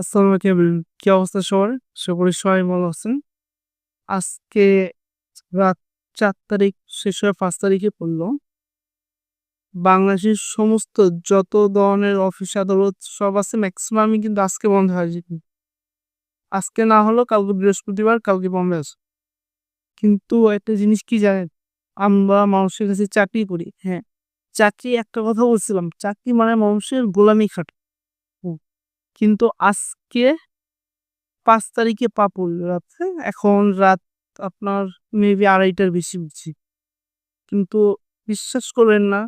আসসালামু আলাইকুম কি অবস্থা সবার? সবাই ভালো আছেন। আজকে রাত চার তারিখ শেষ হয়ে পাঁচ তারিখে পড়ল। বাংলাদেশের সমস্ত যত ধরনের অফিস আদালত সব আছে ম্যাক্সিমামই কিন্তু আজকে বন্ধ হয়ে যাবে আজকে না হলো কালকে বৃহস্পতিবার, কালকে বন্ধ আছে। কিন্তু একটা জিনিস কি জানেন? আমরা মানুষের কাছে চাকরি করি হ্যাঁ। চাকরি একটা কথা বলছিলাম, চাকরি মানে মানুষের গোলামি খাটা কিন্তু আজকে পাঁচ তারিখে পা পড়ল রাত্রে এখন রাত আপনার মেবি আড়াইটার বেশি বুঝছি। কিন্তু বিশ্বাস করবেন না,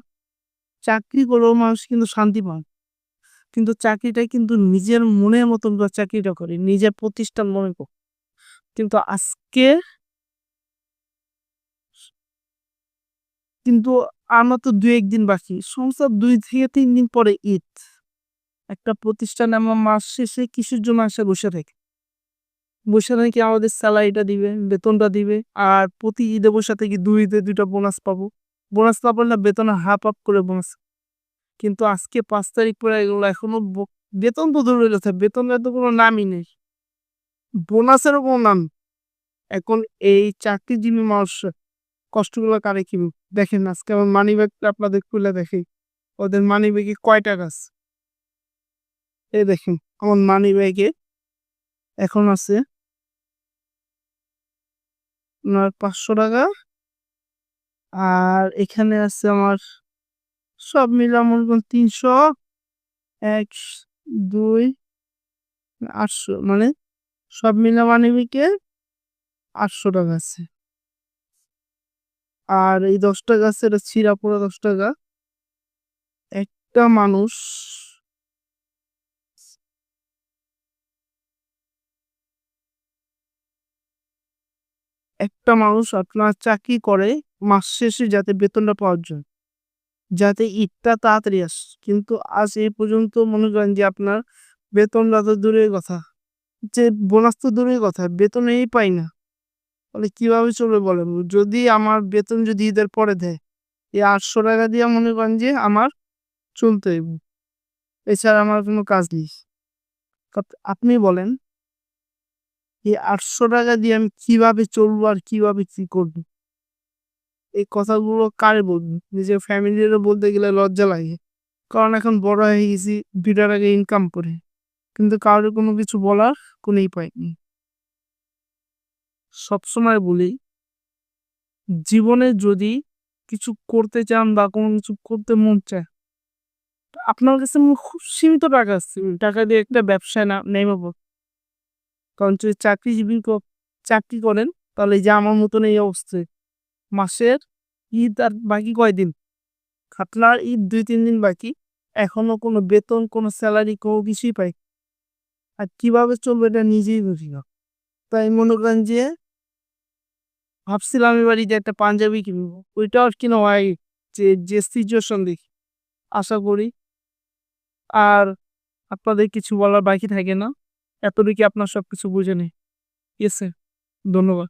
চাকরি করেও মানুষ কিন্তু শান্তি পান কিন্তু চাকরিটা কিন্তু নিজের মনের মতন করে চাকরিটা করে, নিজের প্রতিষ্ঠান মনে কর। কিন্তু আজকে কিন্তু আমার তো দু একদিন বাকি। সংসার দুই থেকে তিন দিন পরে ঈদ। একটা প্রতিষ্ঠানে আমার মাস শেষে কিসের জন্য আসে? বসে থাকে। বসে থেকে আমাদের স্যালারিটা দিবে, বেতনটা দিবে, আর প্রতি ঈদে বসে থেকে দুই ঈদে দুইটা বোনাস পাবো। বোনাস না পারলে বেতনে হাফ আপ করে বোনাস। কিন্তু আজকে পাঁচ তারিখ পরে এগুলো এখনও বেতন তো দূরে রয়েছে, বেতনের তো কোনো নামই নেই। বোনাসেরও কোনো নাম এখন এই চাকরিজীবী মানুষ কষ্টগুলো কারে কি দেখেন আজকে আমার মানি ব্যাগটা আপনাদের খুলে দেখি ওদের মানি ব্যাগে কয় টাকা আছে এই দেখেন, আমার মানি ব্যাগে এখন আছে আপনার পাঁচশো টাকা আর এখানে আছে আমার সব মিলে মনে তিনশো, এক, দুই, আটশো মানে সব মিলে মানি ব্যাগে আটশো টাকা আছে। আর এই দশ টাকা আছে, এটা ছিঁড়া পড়া দশ টাকা। একটা মানুষ একটা মানুষ আপনার চাকরি করে মাস শেষে যাতে বেতনটা পাওয়ার জন্য, যাতে ঈদটা তাড়াতাড়ি আসে। কিন্তু আজ এই পর্যন্ত মনে করেন যে আপনার বেতনটা তো দূরের কথা, যে বোনাস তো দূরের কথা, বেতন এই পাই না। তাহলে কীভাবে চলবে বলেন? যদি আমার বেতন যদি ঈদের পরে দেয়, এই আটশো টাকা দিয়ে মনে করেন যে আমার চলতে এছাড়া আমার কোনো কাজ নেই। আপনি বলেন এই আটশো টাকা দিয়ে আমি কীভাবে চলবো আর কীভাবে কি করব? এই কথাগুলো কারে বলব? নিজের ফ্যামিলিরও বলতে গেলে লজ্জা লাগে। কারণ এখন বড় হয়ে গেছি দুইটা টাকা ইনকাম করে। কিন্তু কারোর কোনো কিছু বলার কোনোই পাইনি সবসময় বলি, জীবনে যদি কিছু করতে চান বা কোনো কিছু করতে মন চায়, আপনার কাছে খুব সীমিত টাকা আছে। টাকা দিয়ে একটা ব্যবসায় না নেমে কারণ যদি চাকরিজীবী চাকরি করেন, তাহলে যে আমার মতন এই অবস্থায় মাসের ঈদ আর বাকি কয়দিন আপনার ঈদ দুই, তিন দিন বাকি। এখনও কোনো বেতন, কোনো স্যালারি, কোনো কিছুই পাই। আর কীভাবে চলবে এটা নিজেই বুঝি না। তাই মনে করেন যে ভাবছিলাম এবারই যে একটা পাঞ্জাবি কিনবো। ওইটাও আর কিনা হয়, যে যে সিচুয়েশন দেখি। আশা করি। আর আপনাদের কিছু বলার বাকি থাকে না। এতটুকু আপনার সব কিছু বুঝে নেই। ইয়েছে ধন্যবাদ।